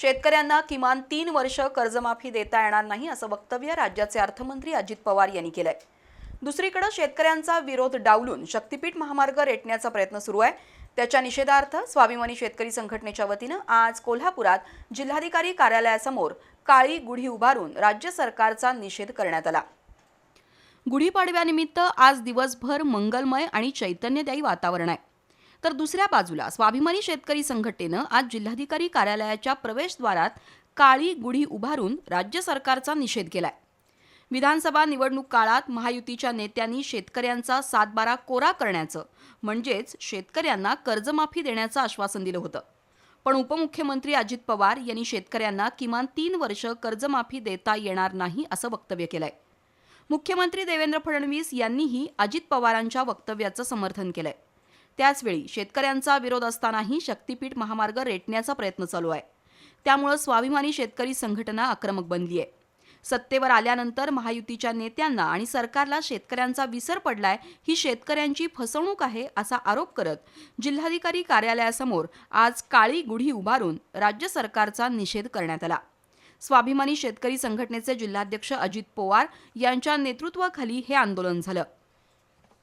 शेतकऱ्यांना किमान तीन वर्ष कर्जमाफी देता येणार नाही असं वक्तव्य राज्याचे अर्थमंत्री अजित पवार यांनी केलंय. दुसरीकडे शेतकऱ्यांचा विरोध डावलून शक्तीपीठ महामार्ग रेटण्याचा प्रयत्न सुरू आहे. त्याच्या निषेधार्थ स्वाभिमानी शेतकरी संघटनेच्या वतीनं आज कोल्हापुरात जिल्हाधिकारी कार्यालयासमोर काळी गुढी उभारून राज्य सरकारचा निषेध करण्यात आला. गुढीपाडव्यानिमित्त आज दिवसभर मंगलमय आणि चैतन्यदायी वातावरण आहे. तर दुसऱ्या बाजूला स्वाभिमानी शेतकरी संघटनेनं आज जिल्हाधिकारी कार्यालयाच्या प्रवेशद्वारात काळी गुढी उभारून राज्य सरकारचा निषेध केलाय. विधानसभा निवडणूक काळात महायुतीच्या नेत्यांनी शेतकऱ्यांचा सातबारा कोरा करण्याचं म्हणजेच शेतकऱ्यांना कर्जमाफी देण्याचं आश्वासन दिलं होतं. पण उपमुख्यमंत्री अजित पवार यांनी शेतकऱ्यांना किमान तीन वर्ष कर्जमाफी देता येणार नाही असं वक्तव्य केलंय. मुख्यमंत्री देवेंद्र फडणवीस यांनीही अजित पवारांच्या वक्तव्याचं समर्थन केलंय. त्याचवेळी शेतकऱ्यांचा विरोध असतानाही शक्तीपीठ महामार्ग रेटण्याचा प्रयत्न चालू आहे. त्यामुळं स्वाभिमानी शेतकरी संघटना आक्रमक बनली आहे सत्तेवर आल्यानंतर महायुतीच्या नेत्यांना आणि सरकारला शेतकऱ्यांचा विसर पडलाय ही शेतकऱ्यांची फसवणूक आहे असा आरोप करत जिल्हाधिकारी कार्यालयासमोर आज काळी गुढी उभारून राज्य सरकारचा निषेध करण्यात आला. स्वाभिमानी शेतकरी संघटनेचे जिल्हाध्यक्ष अजित पवार यांच्या नेतृत्वाखाली हे आंदोलन झालं.